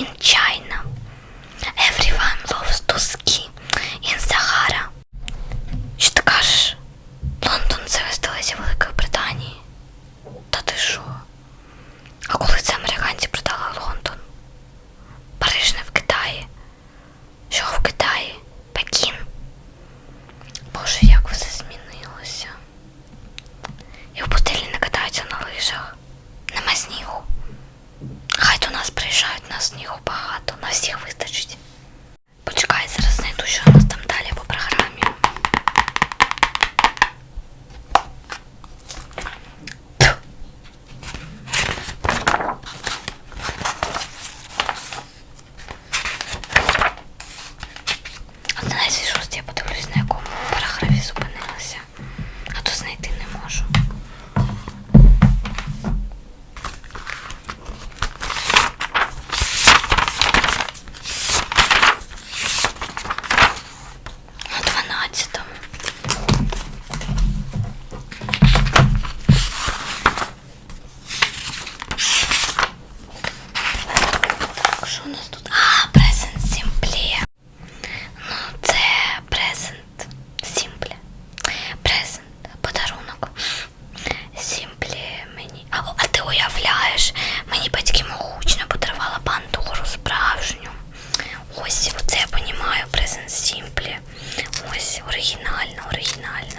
in China. приїжджають, нас снігу багато, на всіх вистачить. Почекай, зараз знайду, що нас нас тут? А, Present Simple. Ну, це Present Simple. Present, подарунок. Simple мені. А, а ти уявляєш, мені батьки могучно учня подарувала пандуру справжню. Ось, оце я понімаю Present Simple. Ось оригінально, оригінально.